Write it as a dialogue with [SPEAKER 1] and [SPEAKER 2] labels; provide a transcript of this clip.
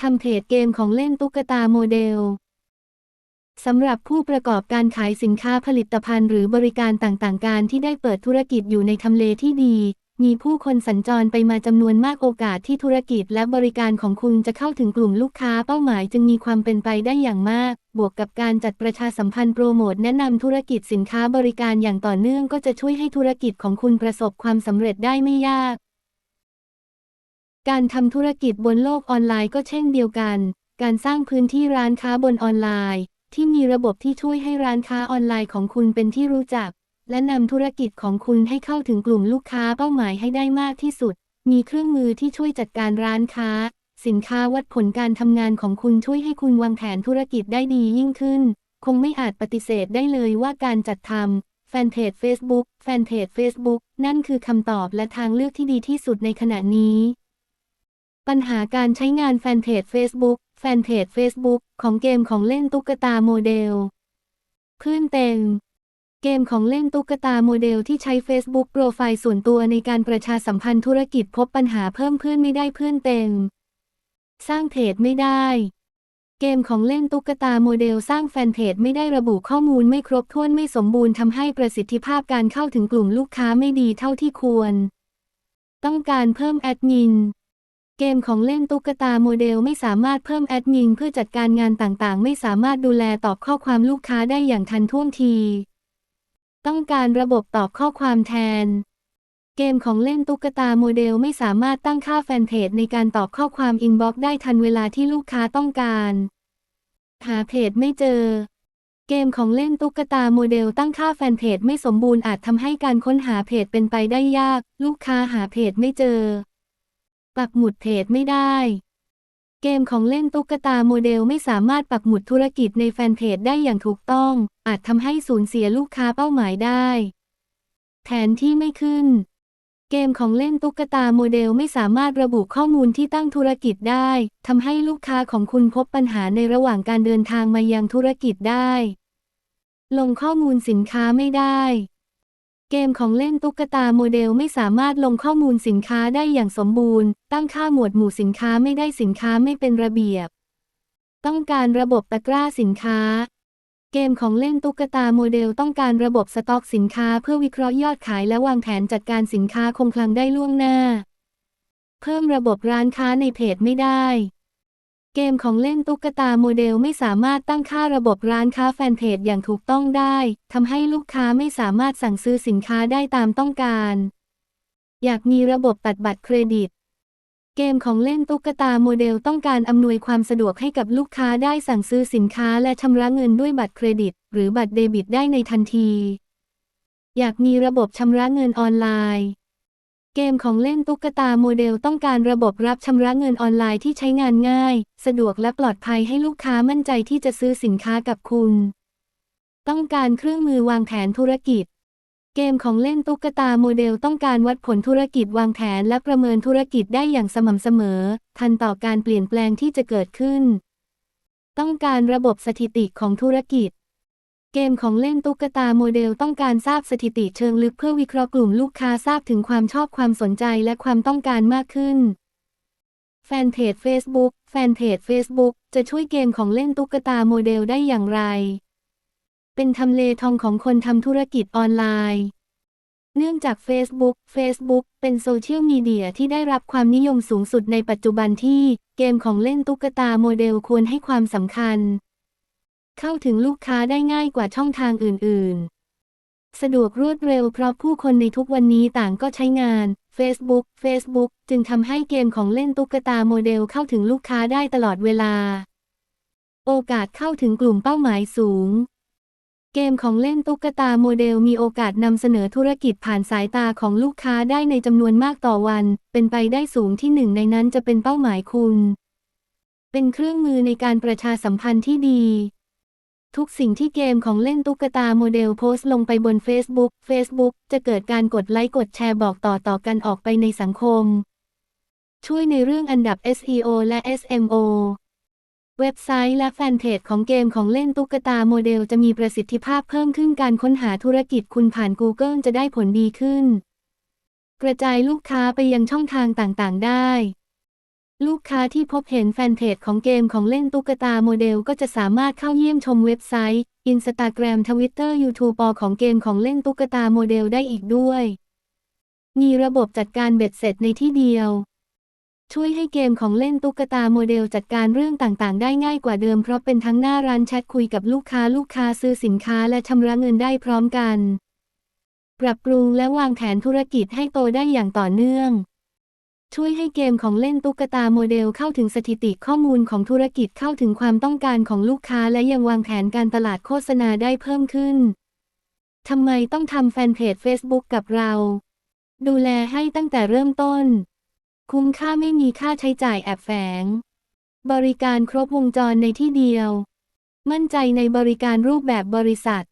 [SPEAKER 1] ทำเพจเกมของเล่นตุ๊กตาโมเดลสำหรับผู้ประกอบการขายสินค้าผลิตภัณฑ์หรือบริการต่างๆ การที่ได้เปิดธุรกิจอยู่ในทำเลที่ดี มีผู้คนสัญจรไปมาจำนวนมากโอกาสที่ธุรกิจและบริการของคุณจะเข้าถึงกลุ่มลูกค้าเป้าหมายจึงมีความเป็นไปได้อย่างมาก บวกกับการจัดประชาสัมพันธ์โปรโมทแนะนำธุรกิจสินค้าบริการอย่างต่อเนื่องก็จะช่วยให้ธุรกิจของคุณประสบความสำเร็จได้ไม่ยาก การทำธุรกิจบนโลกออนไลน์ก็เช่นเดียวกัน การสร้างพื้นที่ร้านค้าบนออนไลน์ ที่มีระบบที่ช่วยให้ร้านค้าออนไลน์ของคุณเป็นที่รู้จัก และนำธุรกิจของคุณให้เข้าถึงกลุ่มลูกค้าเป้าหมายให้ได้มากที่สุด มีเครื่องมือที่ช่วยจัดการร้านค้า สินค้าวัดผลการทำงานของคุณช่วยให้คุณวางแผนธุรกิจได้ดียิ่งขึ้น คงไม่อาจปฏิเสธได้เลยว่าการจัดทำแฟนเพจ Facebook แฟนเพจ Facebook นั่นคือคำตอบและทางเลือกที่ดีที่สุดในขณะนี้ ปัญหาการใช้งานแฟนเพจ Facebook แฟนเพจ Facebook ของเกมของเล่นตุ๊กตาโมเดลเพื่อนเต็ม เกมของเล่นตุ๊กตาโมเดลที่ใช้ Facebook โปรไฟล์ส่วนตัวในการประชาสัมพันธ์ธุรกิจพบปัญหาเพิ่มเพื่อนไม่ได้เพื่อนเต็ม สร้างเพจไม่ได้ เกมของเล่นตุ๊กตาโมเดลสร้างแฟนเพจไม่ได้ระบุข้อมูลไม่ครบถ้วนไม่สมบูรณ์ทำให้ประสิทธิภาพการเข้าถึงกลุ่มลูกค้าไม่ดีเท่าที่ควร ต้องการเพิ่มแอดมิน เกมของเล่นตุ๊กตาโมเดลไม่สามารถเพิ่มแอดมินเพื่อจัดการงานต่างๆ ไม่สามารถดูแลตอบข้อความลูกค้าได้อย่างทันท่วงที ต้องการระบบตอบข้อความแทน เกมของเล่นตุ๊กตาโมเดลไม่สามารถตั้งค่าแฟนเพจในการตอบข้อความอินบ็อกซ์ได้ทันเวลาที่ลูกค้าต้องการ หาเพจไม่เจอ เกมของเล่นตุ๊กตาโมเดลตั้งค่าแฟนเพจไม่สมบูรณ์อาจทำให้การค้นหาเพจเป็นไปได้ยาก ลูกค้าหาเพจไม่เจอ ปักหมุดเพจไม่ได้ เกมของเล่นตุ๊กตาโมเดลไม่สามารถปักหมุดธุรกิจในแฟนเพจได้อย่างถูกต้อง อาจทำให้สูญเสียลูกค้าเป้าหมายได้ แผนที่ไม่ขึ้น เกมของเล่นตุ๊กตาโมเดลไม่สามารถระบุข้อมูลที่ตั้งธุรกิจได้ทำให้ลูกค้าของคุณพบปัญหาในระหว่างการเดินทางมายังธุรกิจได้ ลงข้อมูลสินค้าไม่ได้ เกมของเล่นตุ๊กตาโมเดลไม่สามารถลงข้อมูลสินค้าได้อย่างสมบูรณ์ ตั้งค่าหมวดหมู่สินค้าไม่ได้สินค้าไม่เป็นระเบียบ ต้องการระบบตะกร้าสินค้า เกมของเล่นตุ๊กตาโมเดลต้องการระบบสต็อกสินค้าเพื่อวิเคราะห์ยอดขายและวางแผนจัดการสินค้าคงคลังได้ล่วงหน้า เพิ่มระบบร้านค้าในเพจไม่ได้ เกมของเล่นตุ๊กตาโมเดลไม่สามารถตั้งค่าระบบร้านค้าแฟนเพจอย่างถูกต้องได้ทำให้ลูกค้าไม่สามารถสั่งซื้อสินค้าได้ตามต้องการ อยากมีระบบตัดบัตรเครดิต เกมของเล่นตุ๊กตาโมเดลต้องการอำนวยความสะดวกให้กับลูกค้าได้สั่งซื้อสินค้าและชำระเงินด้วยบัตรเครดิต หรือบัตรเดบิตได้ในทันที อยากมีระบบชำระเงินออนไลน์ เกมของเล่นตุ๊กตาโมเดลต้องการระบบรับชำระเงินออนไลน์ที่ใช้งานง่าย สะดวกและปลอดภัยให้ลูกค้ามั่นใจที่จะซื้อสินค้ากับคุณ ต้องการเครื่องมือวางแผนธุรกิจ เกมของเล่นตุ๊กตาโมเดลต้องการวัดผลธุรกิจวางแผนและประเมินธุรกิจได้อย่างสม่ำเสมอ ทันต่อการเปลี่ยนแปลงที่จะเกิดขึ้น ต้องการระบบสถิติของธุรกิจ เกมของเล่นตุ๊กตาโมเดลต้องการทราบสถิติเชิงลึกเพื่อวิเคราะห์กลุ่มลูกค้าทราบถึงความชอบความสนใจและความต้องการมากขึ้น แฟนเพจ Facebook แฟนเพจ Facebook จะช่วยเกมของเล่นตุ๊กตาโมเดลได้อย่างไร เป็นทำเลทองของคนทำธุรกิจออนไลน์ เนื่องจาก Facebook Facebook เป็นโซเชียลมีเดียที่ได้รับความนิยมสูงสุดในปัจจุบันที่ เกมของเล่นตุ๊กตาโมเดลควรให้ความสำคัญ เข้าถึงลูกค้าได้ง่ายกว่าช่องทางอื่น ๆ สะดวกรวดเร็วเพราะผู้คนในทุกวันนี้ต่างก็ใช้งาน Facebook Facebook จึงทำให้เกมของเล่นตุ๊กตาโมเดลเข้าถึงลูกค้าได้ตลอดเวลา โอกาสเข้าถึงกลุ่มเป้าหมายสูง เกมของเล่นตุ๊กตาโมเดลมีโอกาสนำเสนอธุรกิจผ่านสายตาของลูกค้าได้ในจำนวนมากต่อวัน เป็นไปได้สูงที่หนึ่งในนั้นจะเป็นเป้าหมายคุณ เป็นเครื่องมือในการประชาสัมพันธ์ที่ดี ทุกสิ่งที่เกมของเล่นตุ๊กตาโมเดลโพสต์ลงไปบน Facebook Facebook จะเกิดการกดไลค์กดแชร์บอกต่อต่อกันออกไปในสังคม ช่วยในเรื่องอันดับ SEO และ SMO เว็บไซต์และแฟนเพจของเกมของเล่นตุ๊กตาโมเดลจะมีประสิทธิภาพเพิ่มขึ้นการค้นหาธุรกิจคุณผ่าน Google จะได้ผลดีขึ้น กระจายลูกค้าไปยังช่องทางต่างๆ ได้ ลูกค้าที่พบเห็นแฟนเพจของเกมของเล่นตุ๊กตาโมเดลก็จะสามารถเข้าเยี่ยมชมเว็บไซต์ Instagram Twitter YouTube ของเกมของเล่นตุ๊กตาโมเดลได้อีกด้วย มีระบบจัดการเบ็ดเสร็จในที่เดียว ช่วยให้เกมของเล่นตุ๊กตาโมเดลจัดการเรื่องต่างๆ ได้ง่ายกว่าเดิมเพราะเป็นทั้งหน้าร้านแชทคุยกับลูกค้าลูกค้าซื้อสินค้าและชำระเงินได้พร้อมกัน ปรับปรุงและวางแผนธุรกิจให้โตได้อย่างต่อเนื่อง ช่วยให้เกมของเล่นตุ๊กตาโมเดลเข้าถึงสถิติข้อมูลของธุรกิจเข้าถึงความต้องการของลูกค้าและยังวางแผนการตลาดโฆษณาได้เพิ่มขึ้น ทำไมต้องทำแฟนเพจ Facebook กับเรา ดูแลให้ตั้งแต่เริ่มต้น คุ้มค่าไม่มีค่าใช้จ่ายแอบแฝง บริการครบวงจรในที่เดียว มั่นใจในบริการรูปแบบบริษัท